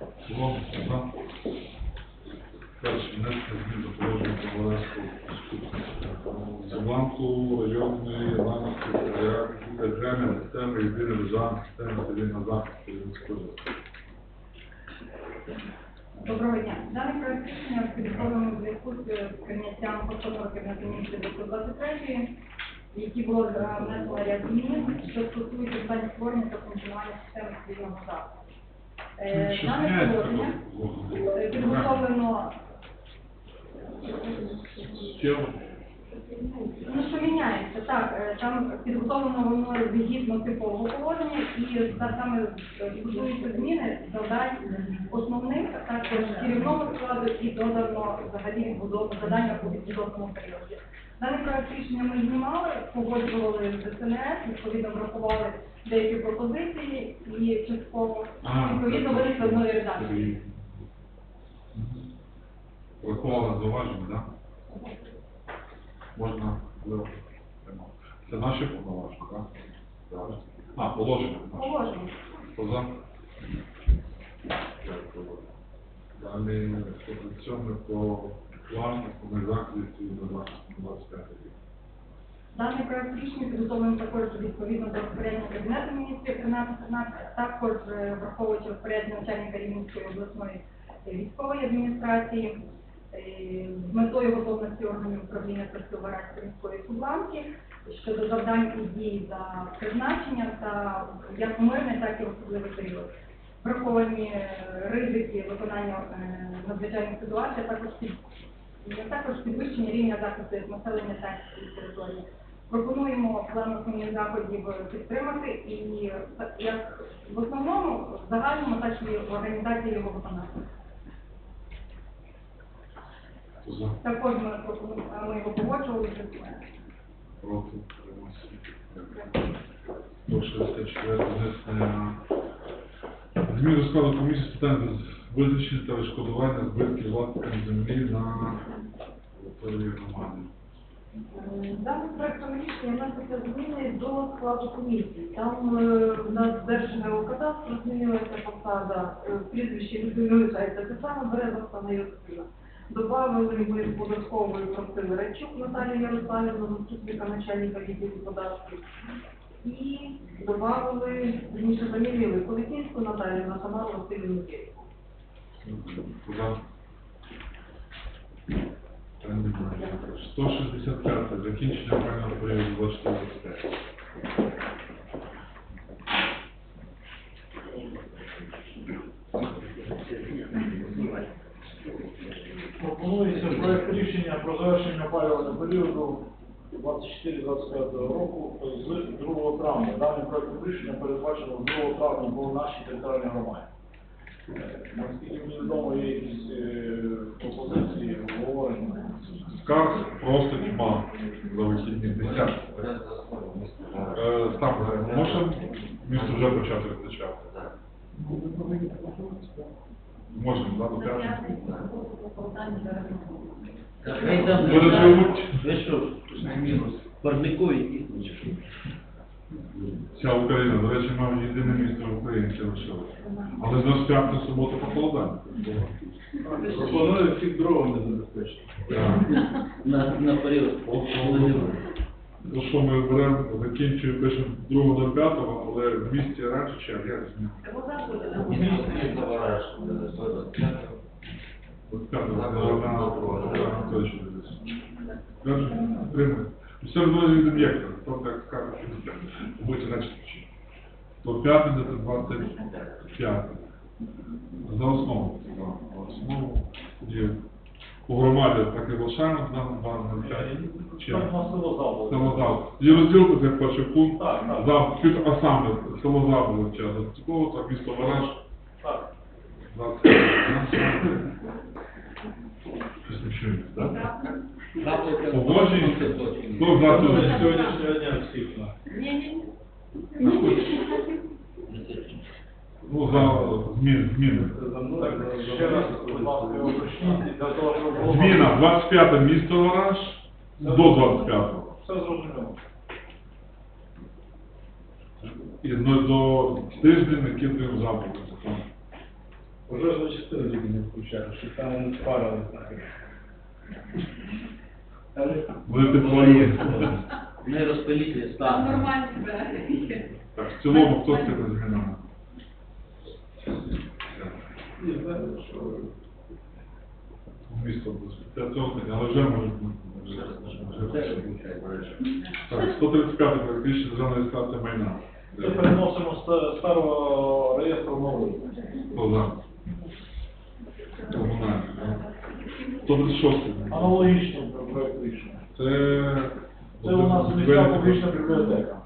За. Перше, внесення змін до положення Волинську районної ланської територіальної системи єдиної державної системи цивільного захисту людського. Доброго дня. Даний проект рішення підготовлено у зв'язку з прийняттям постанови міністрів до 123, які було внесено ряд змін, що стосується питань створення та функціонування системи цивільного захисту. Е, Дане положення е, підготовлено Ну, що міняється, так, е, там підготовлено воно згідно типового положення і та саме стосуються зміни завдань основних, а також керівного складу і додано взагалі задання по відбудовному періоді. Даний проект рішення ми знімали, погоджували з СНС, відповідно врахували деякі пропозиції і частково А, відповідно винесли одної редакції. Врахували зауваження, так? Можна можливо. Це наші повноваження, так? А, положення. наші. Положення. Хто за? Дякую. Далі 137 про план комунізації цивільного захисту на 25 рік. Даний проект рішення підготовлений також відповідно до розпорядження Кабінету міністрів 13 також е, враховуючи розпорядження начальника Рівненської обласної військової адміністрації, е, з метою готовності органів управління Пресвирадської міської субланки щодо завдань і дій за призначенням та як мирний, так і особливий період. Враховані е, ризики виконання надзвичайних ситуацій, також також підвищення рівня захисту населення та території. Пропонуємо план основних заходів підтримати і як в основному, в загальному, так і в організації його виконання. Також ми ми його погоджували. Проти? Утримався? Дякую. 164 внесення змін до складу комісії з питань визначення та відшкодування збитків власникам землі на території громади. Даним проектом рішення вносяться зміни до складу комісії. Там е, в нас Держгеокадастру змінилася посада, е, прізвище людини те саме, Береза Оксана Йосипівна. Добавили ми з податкової просили Райчук Наталію Ярославівну, заступника начальника відділу податків. І добавили, вірніше замінили Колетінську Наталію на Тамару Васильівну Кирівну. За. Та немає. 165. Закінчення опального періоду 24 Пропонується проект рішення про завершення опалювального періоду 24-25 року з 2 травня. Даним проектом рішення передбачено з 2 травня по нашій територіальній громаді. Е, Наскільки мені відомо, є якісь е, пропозиції, обговорення. Скарг просто тьма за вихідні десятки. Е, Став, може місто вже почати визначати? Можемо, да, до п'ятниці? Хай там Вони живуть. Ви що, парникові чи що? Вся Україна, до речі, мав єдине місто в Україні, яке лишилося. Але з нас п'ятницю суботу похолодання. Пропоную всіх дровами забезпечити. На, на період. Ну що ми беремо, закінчуємо, пишемо 2.05, але в місті раніше чи як я розумію? П'ятого, на точно десь. Кажуть, підтримують. Все одно від об'єкта, то так скажуть, що будете наче включити. То п'ятниця це 25. За основу. За основу. Тоді по громаді так і лишаємо, нам 2.05. Чи Там як? на село. Самозал. Є розділку, як перший пункт. За під самозал було вчасно. Такого, так, місто Вараж. Так. 20. Щось не чуємо, так? Погоджуємося? Хто за З сьогоднішнього дня всіх. Ну, за зміни, зміни. Ще раз, будь ласка, уточніть, для того, щоб було... Зміна 25 місто Вараж до 25. Все зрозуміло. І ну, до тиждень накидуємо запити. Пожежну частину тільки не включати, щоб там спарились нахер. Будете планувати. Не розпиліть нормальні двері. Так, в цілому, хто це що Місто. Це але вже може бути. Так, 135 практично державна реєстрація майна. Це переносимо з старого реєстру в новий. Хто за? Комунальний, да? 136. Аналогічний рішення. Це... Це у нас міська публічна бібліотека.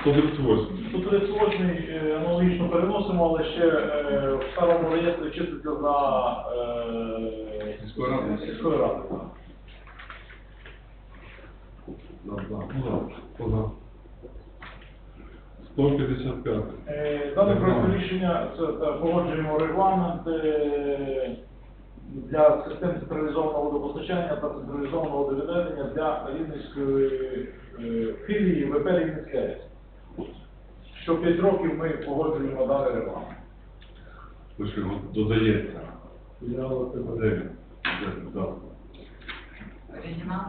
Сто 138 е, аналогічно переносимо, але ще е, в старому реєстрі числиться за е, Сільської ради? сільської ради. Ну да. Хто за? 155. Е, Дане проект рішення це погоджуємо регламент е, для систем централізованого водопостачання та централізованого водовідведення для Рівненської е, філії ВП Рівненська АЕС. Що 5 років ми погоджуємо даний регламент. Лише от додається. я. Оригінал?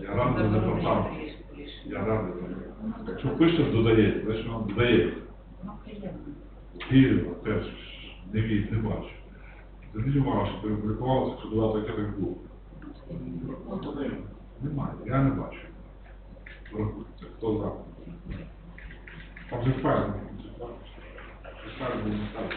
Я радий за департамент. Я радий. Якщо пишеш, додається, значить воно додається. Києва теж не від, не бачу. Зверніть увагу, що перепублікувалося, що додаток я так. Ну. Немає, я не бачу. Це хто за? Там же файл. Файл був не так.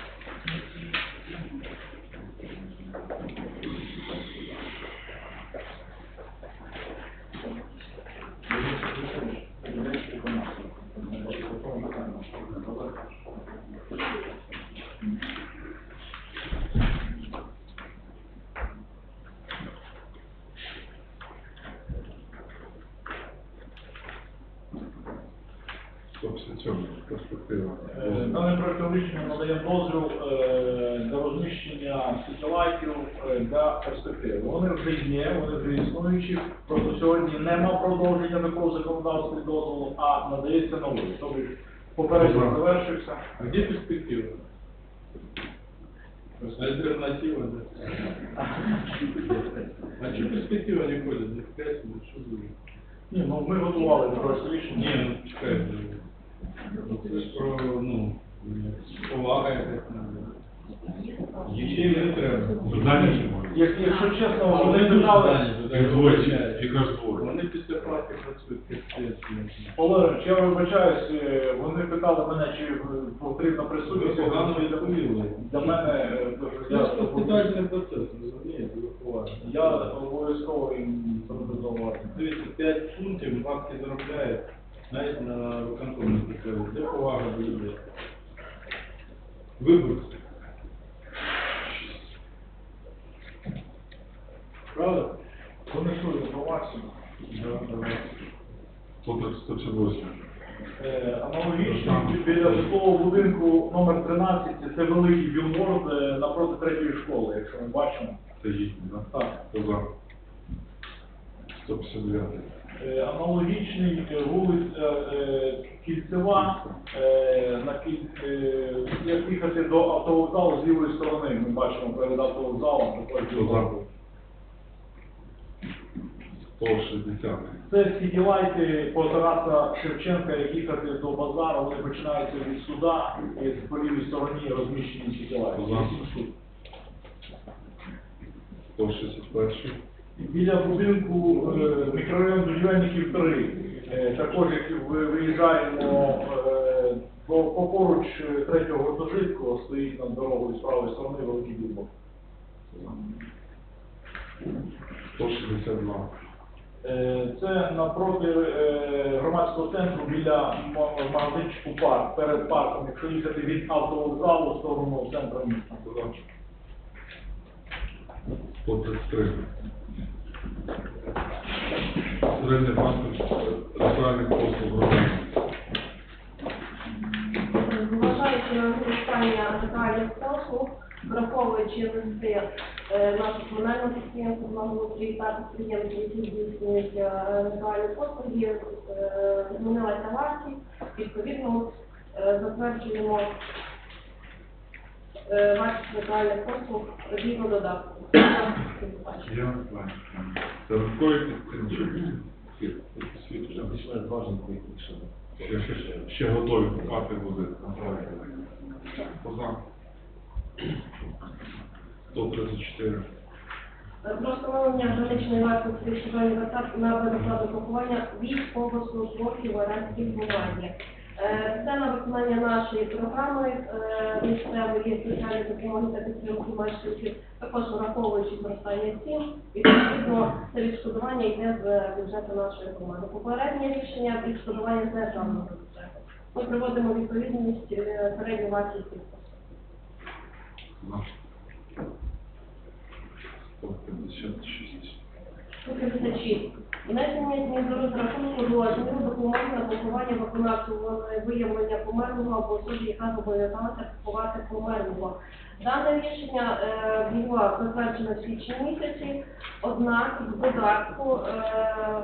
Стоп, сьогодні перспектива. Е, Даним проектом рішення надаємо дозвіл е, для розміщення сітілайтів е, для перспективи. Вони вже є, вони вже існуючі, просто сьогодні нема продовження такого законодавства і дозволу, а надається новий. Тобто попередньо завершився. А де перспектива? Альтернатива, да. А что перспектива не ходит? За пять минут, что за... Ні, ну ми готували проект рішення. Не, ну чекай, це ж про, ну, повага якась. Дітей не треба. Як- Якщо чесно, Вони вони дуже питали, Їх двоє, вибачаюсь. їх аж двоє. Вони після праці працюють ну. Олег, я вибачаюсь, е, вони питали мене, чи е, потрібна присутність. Погано відповіли. Для мене, е, дуже Це я, ж воспитательний процес, розумієте, виховання. я обов'язково їм буду зауважити. Дивіться, 5 фунтів бабки заробляють, навіть на виконкомі приходять. Де повага до людей? Виборці. Правда? Донесу інформацію. Да, давай. 138. Е, Аналогічно біля житлового будинку номер 13 це великий білборд е, напроти третьої школи, якщо ми бачимо. Це їхній, так? Так. Хто 159. Е, Аналогічний вулиця е, Кільцева, е, на як їхати до автовокзалу з лівої сторони, ми бачимо перед автовокзалом за? 160. Це сітілайти по Тараса Шевченка, як їхати до базару, вони починаються від суда, і по лівій стороні розміщені штук. 161. Біля будинку е, мікрорайон будівельників 3, е, також як виїжджаємо е, по поруч третього гуртожитку, стоїть над дорогою з правої сторони великий білбок. 162. Е, Це напроти громадського центру біля магазинчику парк, перед парком, якщо їхати від автовокзалу в сторону центру міста. 133. Середня паспорт ресторанних послуг громадян. Зважаючи на використання соціальних послуг, враховуючи листи е, нашого комунального підприємства благоустрій та підприємств, які здійснюють е, послуги, е, змінилася вартість, відповідно е, затверджуємо е, вартість ритуальних послуг згідно додатку. Я вже ще, готові купати буде. Поза. 134. Про встановлення граничної вартості відшкодування витрат на безоплатне поховання військовослужбовців в Оранській громаді. Е, Це на виконання нашої програми е, місцевої соціальної допомоги та підтримки мешканців, також враховуючи зростання цін, відповідно це відшкодування йде з бюджету нашої громади. Попереднє рішення відшкодування з державного бюджету. Ми приводимо відповідність е, середню вартість підпису. За. 156. 156. Внесення змін до розрахунку розміру допомоги на поховання виконавцю виявлення померлого або особі, яка зобов'язалася поховати померлого. Дане рішення е, було затверджено в січні місяці, однак в додатку е,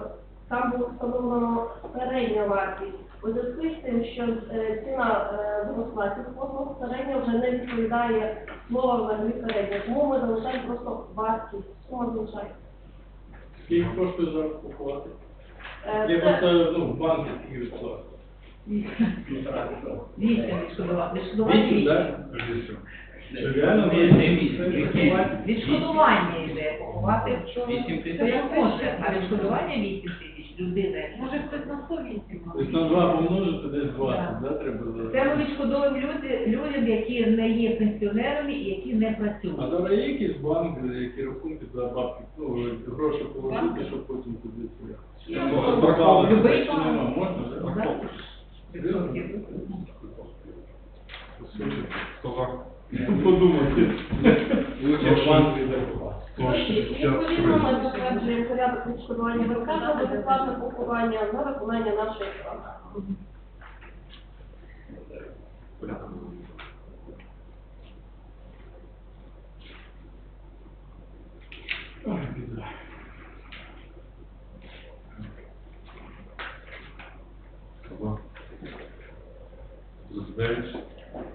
там було встановлено середня вартість. У зв'язку з тим, що е, ціна е, цих послуг, середня вже не відповідає слова взагалі середня. Тому ми залишаємо просто вартість. Сума залишається. Скільки коштує зараз купувати? Е, Я це- просто, ну, в банки скільки? Вісім відшкодувати. Відшкодувати Вісім, вісім. так? Вісім. Що реально Є вісім? вісім. Відшкодування йде поховати. Вісім Це тисяч? як може, а відшкодування вісім тисяч людини. Може хтось на 108 Тобто на два помножити десь 20, да, треба за... Це ми відшкодовуємо люди, людям, які не є пенсіонерами і які не А працюють. зараз є якісь банки, які рахунки за бабки, ну, гроші положити, щоб потім туди це. Є. Страховки Любий нема? Можна, так? Да. Хто за? Подумати. Лучше в банки закупати. Відповідно, ми затверджуємо порядок відшкодування витрат за безоплатне поховання за виконання нашої програми.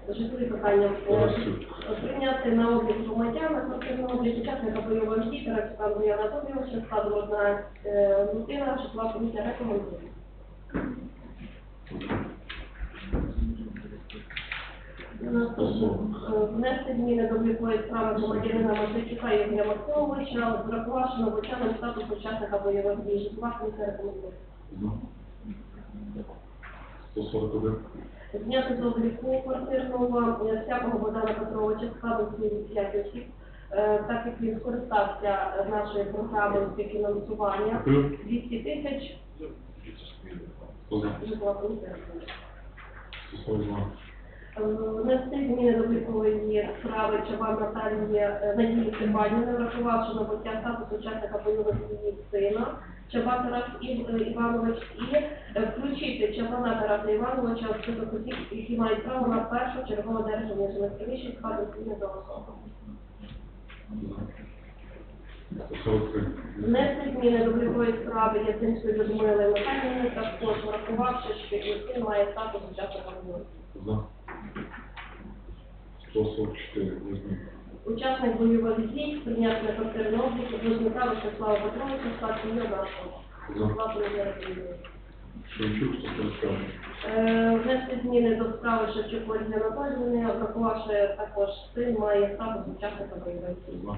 Житлові питання. Прийняти на облік громадян, на облік учасника бойових дій, Тарасика Андрія Анатолійовича, складу одна е, людина, житлова комісія рекомендує. Е, Внести зміни до облікової справи громадянина Матвійчука Євгена Максимовича, врахувавши новочаним статус учасника бойових дій, житлова комісія рекомендує. За. 141. Зняти з обліку квартирного е, всякого Богдана Петровича складу 5 осіб, е, так як він скористався нашою програмою співфінансування. Дякую. 200 тисяч Хто за? житлова комісія. 142. Е, Внести зміни до облікової справи Чабан Наталії Надії Степанівни, врахувавши набуття статусу учасника бойових дій сина Чабан Тарас Іванович і включити Чабана Тараса Івановича в список осіб, які мають право на першу чергову державну журналістичну складу зміни до особи. За. 143. Внести зміни до облікової справи Яцинської Людмили Михайлівни, також врахувавши, що син має статус учасника бойових. За. 144. Візьми. Учасник бойових дій, прийняти на квартирний облік, Близнюка Вячеслава Петровича, склад сім'ї нашого. За. Складу не рекомендує. Шевчук 145. Е, Внести зміни до справи Шевчук Ольги Анатоліївни, врахувавши також син має статус учасника бойових дій. За.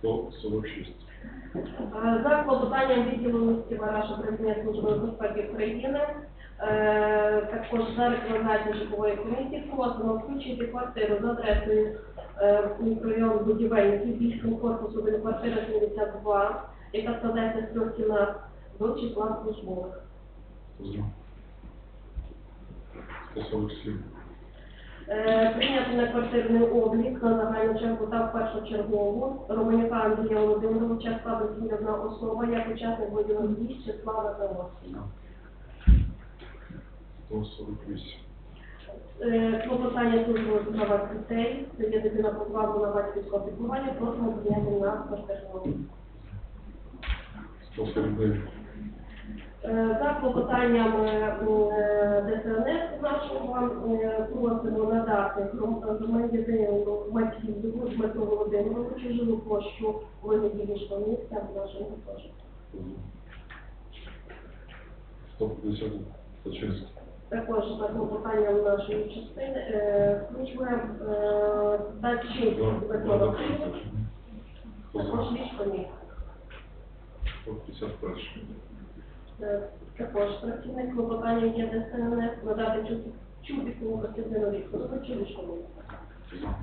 146. Е, За клопотанням відділу місті Вараш управління служби безпеки України, е, також за рекомендацією житлової комісії просимо включити квартиру за адресою е, мікрорайон будівельників військового корпусу до квартира 72, яка складається з трьох кімнат до числа службових. Е, на квартирний облік на загальну чергу та в першу чергову Романюка Андрія Володимировича складу змінена особа як учасник бойових дій з числа Вазовського. 148. Клопотання е, служби права дітей, це є дитина позбавлена батьківського піклування, просимо прийняти на квартирний облік. 149. За клопотанням е, ДСНС нашого е, просимо надати гром- громадянину Матвієву Дмитру Володимировичу жилу площу вигляді міжного місця в нашому гуртожитку. 150 Стачинський. Також за клопотанням нашої частини е, е, Дачі Дмитро Васильович, також лічко міг. 151. Е, Також працівник клопотання є ДСНС надати Чубі- Чубікову Костянтину Вікторовичу міг. Хто за?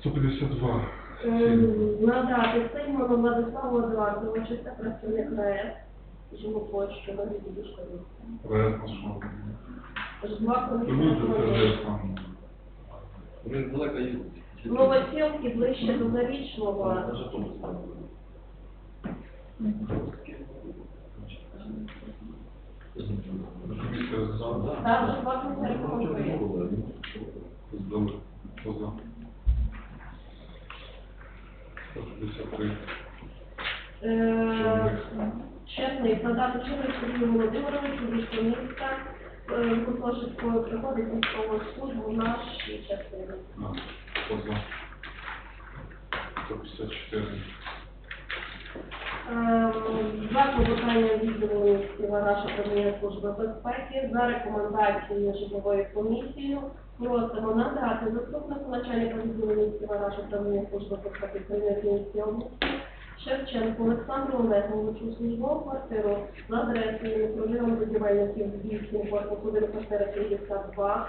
152. Ем, Надати Сеймону Владиславу Едуардовичу, це працівник РАЕС, живу площу на? Ждва Люди комісія. Вони далеко їздять. Новосілки ближче до Зарічного. Чесний, надати чоловік Володимировичу військо міста е, приходить військову службу нашій частині. А, Хто за? 154. Два клопотання відділу міністрів Раша Управління Служби безпеки за рекомендацією житлової комісії просимо надати заступнику начальника відділу міністрів Раша Управління Служби безпеки Кримінальної області Шевченку Олександру Олеговичу службову квартиру за адресою мікрорайон будівельників 8, корпус 1, квартира 72,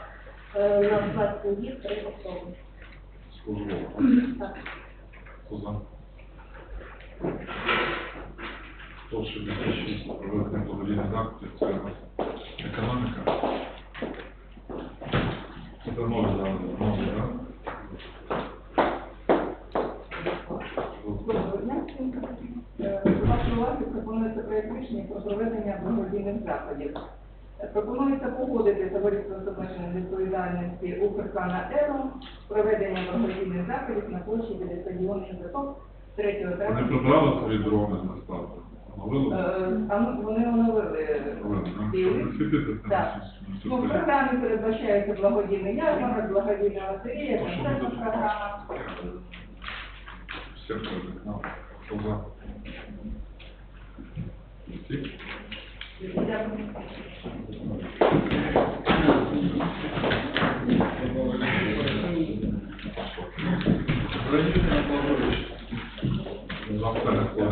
е, на 20 днів, 3 особи. Службова. Так. Хто за? 166. Проведення благодійних заходів. Це економіка. Це нові, да, нові? Доброго дня уваги пропонується проєкт рішення про проведення благодійних заходів. Пропонується погодити товариство з обмеженою відповідальності Укркана Еро проведення благодійних заходів на площі біля стадіону «Житок» 3 Вони прибрали свої дрони на старт. Е, А ну, вони оновили Оновили, да? ці- Щоб світити там Так. Ну, в програмі передбачається благодійний ярмарок, благодійна лотерея, концертна програма. Все за? Дякую. Раніше на.